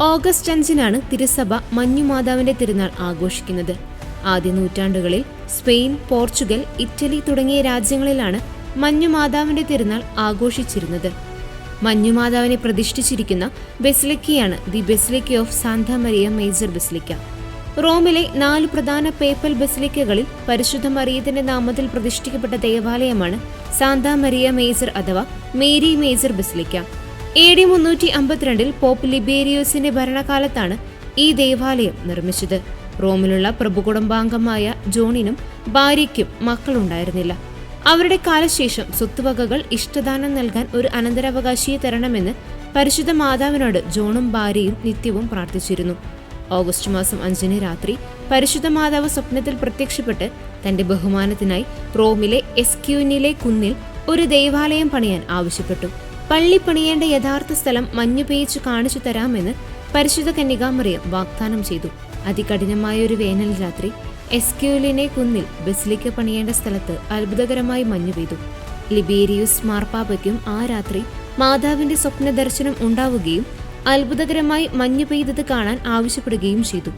August അഞ്ചിനാണ് തിരുസഭ മഞ്ഞുമാതാവിന്റെ തിരുനാൾ ആഘോഷിക്കുന്നത്. ആദ്യ നൂറ്റാണ്ടുകളിൽ സ്പെയിൻ പോർച്ചുഗൽ ഇറ്റലി തുടങ്ങിയ രാജ്യങ്ങളിലാണ് മഞ്ഞുമാതാവിന്റെ തിരുനാൾ ആഘോഷിച്ചിരുന്നത്. മഞ്ഞുമാതാവിനെ പ്രതിഷ്ഠിച്ചിരിക്കുന്ന ബെസ്ലിക്കയാണ് the basilica of Santa Maria Major basilica. റോമിലെ നാല് പ്രധാന പേപ്പൽ ബെസ്ലിക്കകളിൽ പരിശുദ്ധ മറിയത്തിന്റെ നാമത്തിൽ പ്രതിഷ്ഠിക്കപ്പെട്ട ദേവാലയമാണ് സാന്താ മരിയ മേജർ അഥവാ Mary Major basilica. A D മുന്നൂറ്റി അമ്പത്തിരണ്ടിൽ പോപ്പ് ലിബേരിയോസിന്റെ ഭരണകാലത്താണ് ഈ ദേവാലയം നിർമ്മിച്ചത്. റോമിലുള്ള പ്രഭുകുടുംബാംഗമായ ജോണിനും ഭാര്യയ്ക്കും മക്കളുണ്ടായിരുന്നില്ല. അവരുടെ കാലശേഷം സ്വത്തുവകകൾ ഇഷ്ടദാനം നൽകാൻ ഒരു അനന്തരാവകാശിയെ തരണമെന്ന് പരിശുദ്ധ മാതാവിനോട് ജോണും ഭാര്യയും നിത്യവും പ്രാർത്ഥിച്ചിരുന്നു. ഓഗസ്റ്റ് മാസം അഞ്ചിന് രാത്രി പരിശുദ്ധ മാതാവ് സ്വപ്നത്തിൽ പ്രത്യക്ഷപ്പെട്ട് തന്റെ ബഹുമാനത്തിനായി റോമിലെ എസ്ക്യൂനിലെ കുന്നിൽ ഒരു ദേവാലയം പണിയാൻ ആവശ്യപ്പെട്ടു. പള്ളി പണിയേണ്ട യഥാർത്ഥ സ്ഥലം മഞ്ഞുപേയിച്ച് പെയ്ച്ചു കാണിച്ചു തരാമെന്ന് പരിശുദ്ധ കന്യകാമറിയം വാഗ്ദാനം ചെയ്തു. അതികഠിനമായ ഒരു വേനൽ രാത്രി എസ്ക്യൂലിനെ കുന്നിൽ ബസിലിക്ക പണിയേണ്ട സ്ഥലത്ത് അത്ഭുതകരമായി മഞ്ഞു പെയ്തു. ലിബേരിയൂസ് മാർപ്പാപ്പയ്ക്കും ആ രാത്രി മാതാവിന്റെ സ്വപ്ന ദർശനം ഉണ്ടാവുകയും അത്ഭുതകരമായി മഞ്ഞു പെയ്തത് കാണാൻ ആവശ്യപ്പെടുകയും ചെയ്തു.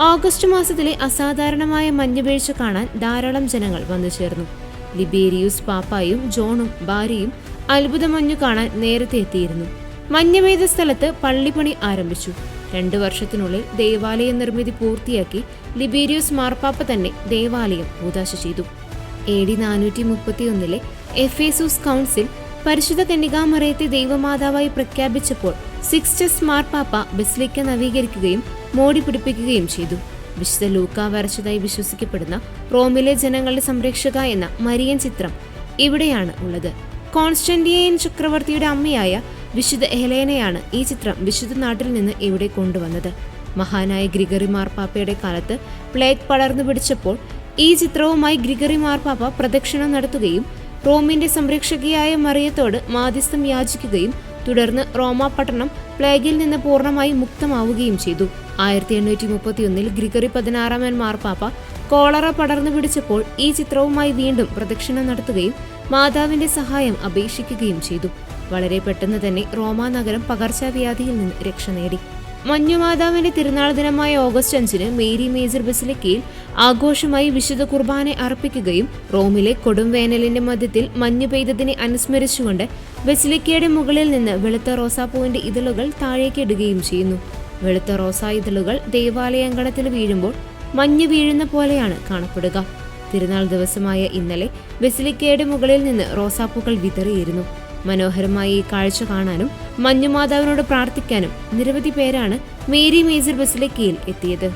ഓഗസ്റ്റ് മാസത്തിലെ അസാധാരണമായ മഞ്ഞുവീഴ്ച കാണാൻ ധാരാളം ജനങ്ങൾ വന്നു ചേർന്നു ലിബേരിയൂസ് പാപ്പായും ജോണും ഭാര്യയും അത്ഭുത മഞ്ഞു കാണാൻ നേരത്തെ എത്തിയിരുന്നു. മഞ്ഞ് പെയ്ത സ്ഥലത്ത് പള്ളിപ്പണി ആരംഭിച്ചു. രണ്ടു വർഷത്തിനുള്ളിൽ ദേവാലയ നിർമ്മിതി പൂർത്തിയാക്കി ലിബീരിയോസ് മാർപ്പാപ്പ തന്നെ ദേവാലയം ഉദാശ ചെയ്തു. എ ഡി നാനൂറ്റി മുപ്പത്തിയൊന്നിലെ എഫേസൂസ് കൗൺസിൽ പരിശുദ്ധ കന്യകാമറയത്തെ ദൈവമാതാവായി പ്രഖ്യാപിച്ചപ്പോൾ സിക്സ്റ്റസ് മാർപ്പാപ്പ ബസിലിക്ക നവീകരിക്കുകയും മോടി പിടിപ്പിക്കുകയും ചെയ്തു. വിശുദ്ധ ലൂക്ക വരച്ചതായി വിശ്വസിക്കപ്പെടുന്ന റോമിലെ ജനങ്ങളുടെ സംരക്ഷക എന്ന മരിയൻ ചിത്രം ഇവിടെയാണ് ഉള്ളത്. കോൺസ്റ്റന്റിയൻ ചക്രവർത്തിയുടെ അമ്മയായ വിശുദ്ധ ഹെലേനയാണ് ഈ ചിത്രം വിശുദ്ധ നാട്ടിൽ നിന്ന് ഇവിടെ കൊണ്ടുവന്നത്. മഹാനായ ഗ്രിഗറി മാർപ്പാപ്പയുടെ കാലത്ത് പ്ലേഗ് പടർന്നു പിടിച്ചപ്പോൾ ഈ ചിത്രവുമായി ഗ്രിഗറി മാർപ്പാപ്പ പ്രദക്ഷിണം നടത്തുകയും റോമിന്റെ സംരക്ഷകയായ മറിയത്തോട് മാധ്യസ്ഥം യാചിക്കുകയും തുടർന്ന് റോമ പട്ടണം പ്ലേഗിൽ നിന്ന് പൂർണമായി മുക്തമാവുകയും ചെയ്തു. ആയിരത്തി എണ്ണൂറ്റി മുപ്പത്തിയൊന്നിൽ ഗ്രിഗറി പതിനാറാമൻ മാർപ്പാപ്പ കോളറ പടർന്നു പിടിച്ചപ്പോൾ ഈ ചിത്രവുമായി വീണ്ടും പ്രദക്ഷിണം നടത്തുകയും മാതാവിന്റെ സഹായം അപേക്ഷിക്കുകയും ചെയ്തു. വളരെ പെട്ടെന്ന് തന്നെ റോമാ നഗരം പകർച്ചവ്യാധിയിൽ നിന്ന് രക്ഷ നേടി. മഞ്ഞുമാതാവിന്റെ തിരുനാൾ ദിനമായ ഓഗസ്റ്റ് അഞ്ചിന് മേരി മേജർ ബസിലിക്കയിൽ ആഘോഷമായി വിശുദ്ധ കുർബാന അർപ്പിക്കുകയും റോമിലെ കൊടും വേനലിന്റെ മധ്യത്തിൽ മഞ്ഞു പെയ്തതിനെ അനുസ്മരിച്ചുകൊണ്ട് ബസിലിക്കയുടെ മുകളിൽ നിന്ന് വെളുത്ത റോസാപ്പൂവിന്റെ ഇതളുകൾ താഴേക്കിടുകയും ചെയ്യുന്നു. വെളുത്ത റോസാ ഇതളുകൾ ദേവാലയങ്കണത്തിൽ വീഴുമ്പോൾ മഞ്ഞു വീഴുന്ന പോലെയാണ് കാണപ്പെടുക. തിരുനാൾ ദിവസമായ ഇന്നലെ ബസിലിക്കയുടെ മുകളിൽ നിന്ന് റോസാപ്പൂക്കൾ വിതറിയിരുന്നു. മനോഹരമായ കാഴ്ച കാണാനും മഞ്ഞുമാതാവിനോട് പ്രാർത്ഥിക്കാനും നിരവധി പേരാണ് മേരി മേജർ ബസിലിക്കയിൽ എത്തിയത്.